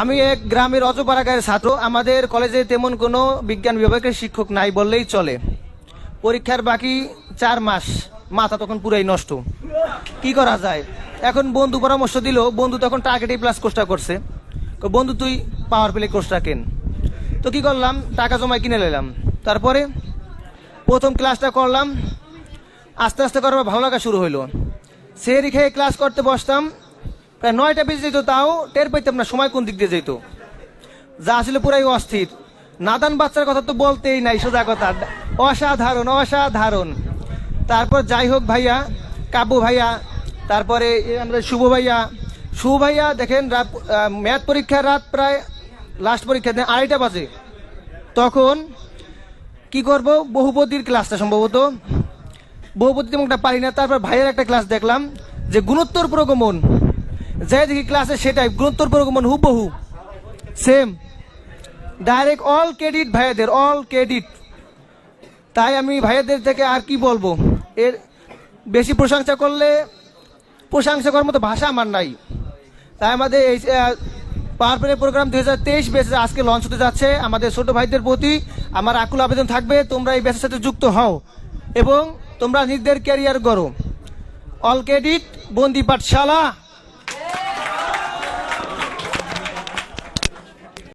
আমি এক গ্রামের অজপাড়াগায়ের ছাত্র। আমাদের কলেজে তেমন কোনো বিজ্ঞান বিভাগের শিক্ষক নাই বললেই চলে। পরীক্ষার বাকি চার মাস, মাথা তখন পুরাই নষ্ট। কি করা যায়? এখন বন্ধু পরামর্শ দিল, বন্ধু তখন টার্গেট প্লাস কোর্সটা করছে। বন্ধু, তুই পাওয়ার প্লে কোর্সটা কেন? তো কি করলাম? টাকা জমায় কিনে নিলাম। তারপরে প্রথম ক্লাসটা করলাম। আস্তে আস্তে করার পর ভালো লাগা শুরু হইল। সেরি খেয়ে ক্লাস করতে বসতাম। প্রায় নয়টা বেজে যেত তাও, টের পাইতাম না সময় কোন দিক দিয়ে যেত। যা আসলে পুরাই অস্থির। নাদান বাচ্চার কথা তো বলতেই নাই, সোজা কথা। অসাধারণ অসাধারণ। তারপর যাই হোক ভাইয়া কাবু ভাইয়া, তারপরে এ আমাদের শুভ ভাইয়া। শুভ ভাইয়া, দেখেন রাত ম্যাথ পরীক্ষার রাত প্রায় লাস্ট পরীক্ষা দেন আড়াইটা বাজে। তখন কি করব? বহুপদীর ক্লাসটা সম্ভবত। বহুপতি তেমনটা পারি না, তারপর ভাইয়ের একটা ক্লাস দেখলাম যে গুণোত্তর প্রগমন। যাই দেখি ক্লাসে সেটাই গুণোত্তর প্রগমন হুবহু। সেম ডাইরেক্ট অল ক্রেডিট ভাইয়াদের অল ক্রেডিট তাই আমি ভাইয়াদের থেকে আর কি বলব? এর বেশি প্রশংসা করলে প্রশংসা করার মতো ভাষা আমার নাই। তাই আমাদের এই পাওয়ার প্রোগ্রাম দুই হাজার তেইশ বেসে আজকে লঞ্চ হতে যাচ্ছে। আমাদের ছোট ভাইদের প্রতি আমার আকুল আবেদন থাকবে, তোমরা এই ব্যাচের সাথে যুক্ত হও এবং তোমরা নিজেদের ক্যারিয়ার করো অল ক্রেডিট বন্দি পাঠশালা